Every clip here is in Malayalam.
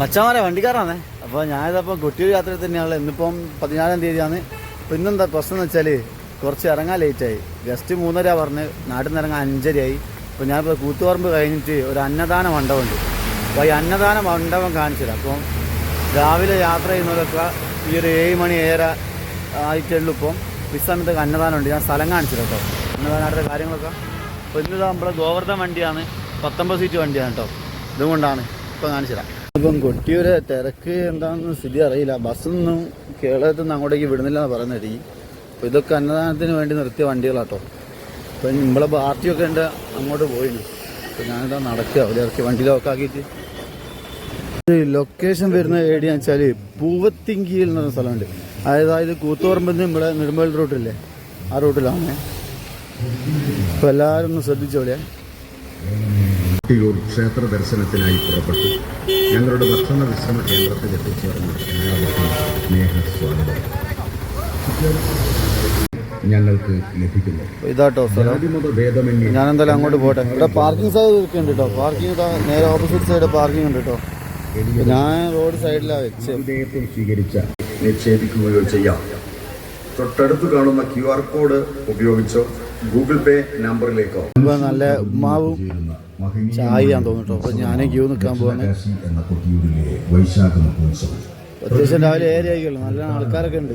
മച്ചാമാരെ വണ്ടിക്കാരാണേ. അപ്പോൾ ഞാനിതപ്പോൾ കുട്ടിയൊരു യാത്രയിൽ തന്നെയാണല്ലോ ഇന്നിപ്പം പതിനാലാം തീയതിയാണ്. അപ്പോൾ ഇന്നെന്താ പ്രശ്നം എന്ന് വെച്ചാൽ കുറച്ച് ഇറങ്ങാൻ ലേറ്റായി. ഗസ്റ്റ് മൂന്നര പറഞ്ഞ് നാട്ടിൽ നിന്ന് ഇറങ്ങാൻ അഞ്ചരയായി. അപ്പോൾ ഞാനിപ്പോൾ കൂത്തുപറമ്പ് കഴിഞ്ഞിട്ട് ഒരു അന്നദാന മണ്ഡപമുണ്ട്. അപ്പോൾ ഈ അന്നദാന മണ്ഡപം കാണിച്ചില്ല അപ്പോൾ രാവിലെ യാത്ര ചെയ്യുന്നവരൊക്കെ ഈ ഒരു ഏഴ് മണി ഏഴര ആയിട്ടുള്ളൂ ഇപ്പം. ഈ സമയത്തൊക്കെ അന്നദാനമുണ്ട്. ഞാൻ സ്ഥലം കാണിച്ചില്ല കേട്ടോ. അന്നദാനത്തെ കാര്യങ്ങളൊക്കെ. അപ്പോൾ ഇന്നിതാ നമ്മുടെ ഗോവർദ്ധൻ വണ്ടിയാണ്. പത്തൊമ്പത് സീറ്റ് വണ്ടിയാണ് കേട്ടോ. ഇതുകൊണ്ടാണ് ഇപ്പം കാണിച്ചുതരാം. ഇപ്പം കൊട്ടിയൂര് തിരക്ക് എന്താണെന്ന് സ്ഥിതി അറിയില്ല. ബസ്സൊന്നും കേരളത്തിൽ നിന്ന് അങ്ങോട്ടേക്ക് വിടുന്നില്ല എന്ന് പറയുന്നത് അപ്പോൾ ഇതൊക്കെ അന്നദാനത്തിന് വേണ്ടി നിർത്തിയ വണ്ടികളാട്ടോ. അപ്പം നമ്മളെ പാർട്ടിയൊക്കെ ഉണ്ട് അങ്ങോട്ട് പോയിന്. അപ്പം ഞാനിതാ നടക്കുക അവിടെ ഇറക്കി വണ്ടി ലോക്കാക്കിയിട്ട് ലൊക്കേഷൻ വരുന്ന എവിടെയാന്ന് വെച്ചാൽ പൂവത്തിങ്കിയിൽ എന്ന് പറഞ്ഞ സ്ഥലമുണ്ട്. അതായത് കൂത്തുപറമ്പിൽ നിന്ന് ഇവിടെ നെടുമ്പേൽ റൂട്ടില്ലേ ആ റൂട്ടിലാണ് അപ്പോൾ എല്ലാവരും ഒന്ന് ശ്രദ്ധിച്ചോളിയേ. കൊട്ടിയൂർ ക്ഷേത്ര ദർശനത്തിനായി പുറപ്പെട്ടു. ഞങ്ങളുടെ ഭക്ഷണ വിശ്രമ കേന്ദ്രത്തിൽ എത്തിച്ചേർന്ന. എല്ലാവർക്കും സ്നേഹസ്വാഗതം. ഞങ്ങൾക്ക് ലഭിക്കുന്നു. ഇതാട്ടോ ജാതിമത ഭേദമന്യേ ഞാൻ എന്തായാലും അങ്ങോട്ട് പോട്ടെ. ഇവിടെ പാർക്കിംഗ് സൈഡ് ഒക്കെ ഉണ്ട് കേട്ടോ പാർക്കിംഗ് നേരെ ഓപ്പോസിറ്റ് സൈഡ് പാർക്കിംഗ് ഉണ്ട് കേട്ടോ ഞാൻ റോഡ് സൈഡിലാണ് വെച്ച്. വിധേയത്വം സ്വീകരിച്ച നിക്ഷേപിക്കുകയോ ചെയ്യാം. തൊട്ടടുത്ത് കാണുന്ന ക്യു ആർ കോഡ് ഉപയോഗിച്ചോ? ഗൂഗിൾ പേ നമ്പറിലേക്കോ? നല്ല ഉമ്മാവും ചായയാന്ന് തോന്നിട്ടോ അപ്പൊ ഞാൻ ക്യൂ നിൽക്കാൻ പോവാണ്. അത്യാവശ്യം രാവിലെ ഏറെ നല്ല ആൾക്കാരൊക്കെ ഉണ്ട്.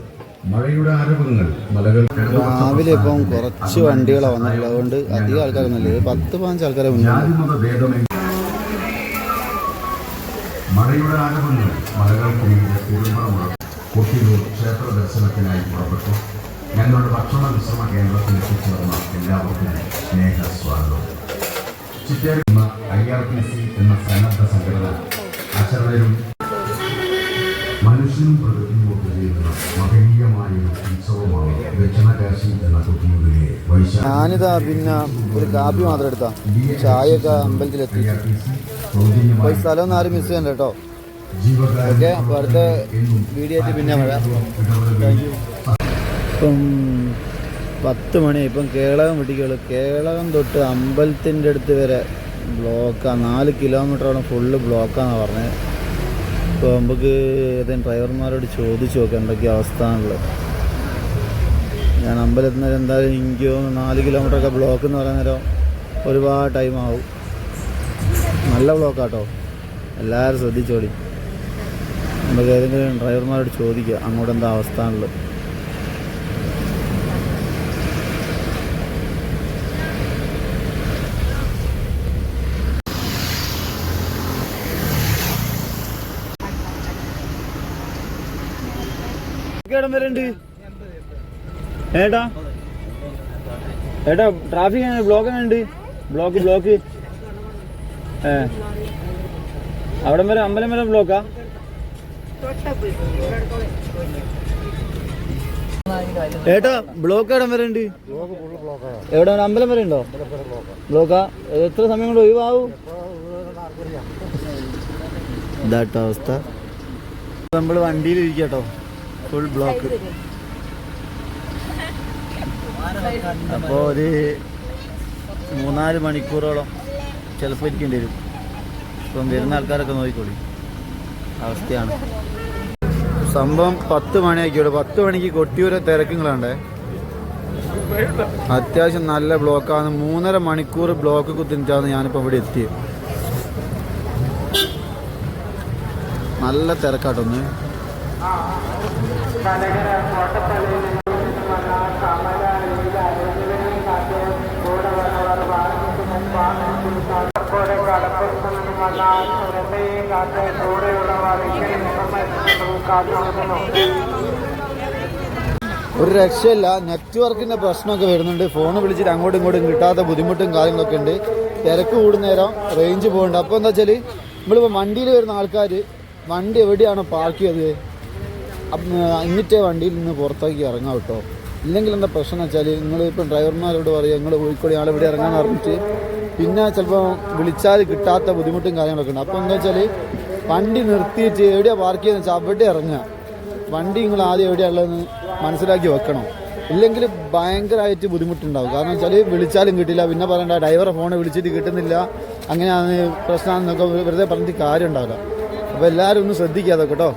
രാവിലെ ഇപ്പം കുറച്ച് വണ്ടികളാണ് വന്നിട്ടുള്ളത്. അതുകൊണ്ട് അധികം ആൾക്കാരൊന്നുമില്ല ഒരു പത്ത് പതിനഞ്ച് ആൾക്കാരെ മുന്നിൽ മഴയുടെ കുടുംബമുള്ള ക്ഷേത്ര ദർശനത്തിനായി പുറപ്പെട്ടു. ഞങ്ങളുടെ ഭക്ഷണ വിശ്രമ കേന്ദ്രത്തിൽ എത്തിച്ചേർന്ന എല്ലാവർക്കും സ്നേഹ സ്വാഗതം. ചിറ്റേരി എന്ന ഐ ആർ പി സി എന്ന സന്നദ്ധ സംഘടന അച്ഛനും മനുഷ്യനും പ്രകൃതിയും ഒക്കെ ചെയ്യുന്ന മഹനീയമായ ഉത്സവമാണ് ഉത്സവമാണ് ദക്ഷിണകാശി എന്ന കുട്ടിയുടെ വൈശാഖ ഞാനിതാ പിന്നെ ഒരു കാപ്പി മാത്രം എടുത്താ. ചായയൊക്കെ അമ്പലത്തിലെത്തി. എത്തി ഈ സ്ഥലം ഒന്നും ആരും മിസ് ചെയ്യണ്ട കേട്ടോ. ഓക്കെ അപ്പൊ അടുത്ത വീഡിയോ ആയിട്ട് പിന്നെ വരാം. താങ്ക് യു ഇപ്പം പത്ത് മണി ഇപ്പം കേളകം വിട്ടിക്കുള്ളൂ കേളകം തൊട്ട് അമ്പലത്തിന്റെ അടുത്ത് വരെ ബ്ലോക്കാണ് നാല് കിലോമീറ്ററോളം ഫുള്ള് ബ്ലോക്കാണെന്ന് പറഞ്ഞത് ഇപ്പോൾ നമുക്ക് ഏതെങ്കിലും ഡ്രൈവർമാരോട് ചോദിച്ചു നോക്കാം എന്തൊക്കെ അവസ്ഥ എന്നുള്ളത് ഞാൻ അമ്പലത്തിൽ നിന്ന് എന്തായാലും എനിക്ക് നാല് കിലോമീറ്ററൊക്കെ ബ്ലോക്ക് എന്ന് പറയുന്ന നേരം ഒരുപാട് ടൈം ആവും. നല്ല ബ്ലോക്കാട്ടോ എല്ലാവരും ശ്രദ്ധിച്ചോളി. നമുക്ക് ഏതെങ്കിലും ഡ്രൈവർമാരോട് ചോദിക്കുക അങ്ങോട്ട് എന്താ അവസ്ഥ ഇടം വരെ ഉണ്ട് ഏട്ടാ? ഏട്ടാ ട്രാഫിക് ബ്ലോക്ക് ഉണ്ട് ബ്ലോക്ക് ബ്ലോക്ക് ഏ. അവിടം വരെ അമ്പലം വരെ ബ്ലോക്കാ ഏട്ടാ ബ്ലോക്ക് എവിടം വരെ ഉണ്ട് എവിടെ? അമ്പലം വരെ ഉണ്ടോ? ബ്ലോക്കാ എത്ര സമയം കൊണ്ട് ഒഴിവാവും? ഇതാട്ടോ അവസ്ഥ. നമ്മൾ വണ്ടിയിൽ ഇരിക്കട്ടോ ഫുൾ ബ്ലോക്ക് അപ്പോൾ ഒരു മൂന്നാൽ മണിക്കൂറോളം ചിലപ്പോൾ ഇരിക്കേണ്ടി വരും. ഇപ്പം വരുന്ന ആൾക്കാരൊക്കെ നോക്കിക്കോളി. അവസ്ഥയാണ്. സംഭവം പത്ത് മണിയാക്കിയോളൂ പത്ത് മണിക്ക് കൊട്ടിയൂരെ തിരക്കുകളുണ്ടേ അത്യാവശ്യം നല്ല ബ്ലോക്കാണ്. മൂന്നര മണിക്കൂർ ബ്ലോക്ക് കുത്തിനിട്ടാണ് ഞാനിപ്പോൾ ഇവിടെ എത്തിയത് നല്ല തിരക്കാട്ടൊന്ന് ഒരു രക്ഷയില്ല. നെറ്റ്വർക്കിന്റെ പ്രശ്നമൊക്കെ വരുന്നുണ്ട്. ഫോൺ വിളിച്ചിട്ട് അങ്ങോട്ടും ഇങ്ങോട്ടും കിട്ടാത്ത ബുദ്ധിമുട്ടും കാര്യങ്ങളൊക്കെ ഉണ്ട്. തിരക്ക് കൂടുന്നേരം റേഞ്ച് പോകുന്നുണ്ട് അപ്പോൾ എന്താ വെച്ചാൽ നമ്മളിപ്പോൾ വണ്ടിയിൽ വരുന്ന ആൾക്കാർ വണ്ടി എവിടെയാണ് പാർക്ക് ചെയ്തത്? എന്നിട്ടേ വണ്ടിയിൽ നിന്ന് പുറത്തേക്ക് ഇറങ്ങാം കേട്ടോ. ഇല്ലെങ്കിൽ എന്താ പ്രശ്നം വെച്ചാൽ നിങ്ങൾ ഇപ്പം ഡ്രൈവർമാരോട് പറയുക നിങ്ങൾ കോഴിക്കോട് ഞങ്ങൾ ഇവിടെ ഇറങ്ങാൻ അറിഞ്ഞിട്ട് പിന്നെ ചിലപ്പോൾ വിളിച്ചാൽ കിട്ടാത്ത ബുദ്ധിമുട്ടും കാര്യങ്ങളൊക്കെ ഉണ്ട്. അപ്പോൾ എന്താ വെച്ചാൽ വണ്ടി നിർത്തിയിട്ട് എവിടെയാണ് പാർക്ക് ചെയ്യുന്നത് വെച്ചാൽ അവിടെ ഇറങ്ങുക. വണ്ടി നിങ്ങൾ ആദ്യം എവിടെയാണുള്ളതെന്ന് മനസ്സിലാക്കി വെക്കണം. ഇല്ലെങ്കിൽ ഭയങ്കരമായിട്ട് ബുദ്ധിമുട്ടുണ്ടാവും. കാരണം വെച്ചാൽ വിളിച്ചാലും കിട്ടില്ല. പിന്നെ പറയണ്ട ഡ്രൈവറെ ഫോണ് വിളിച്ചിട്ട് കിട്ടുന്നില്ല. അങ്ങനെയാണ് പ്രശ്നമാണെന്നൊക്കെ വെറുതെ പറഞ്ഞിട്ട് കാര്യം ഉണ്ടാവില്ല അപ്പോൾ എല്ലാവരും ഒന്ന് ശ്രദ്ധിക്കുക അതൊക്കെ കേട്ടോ.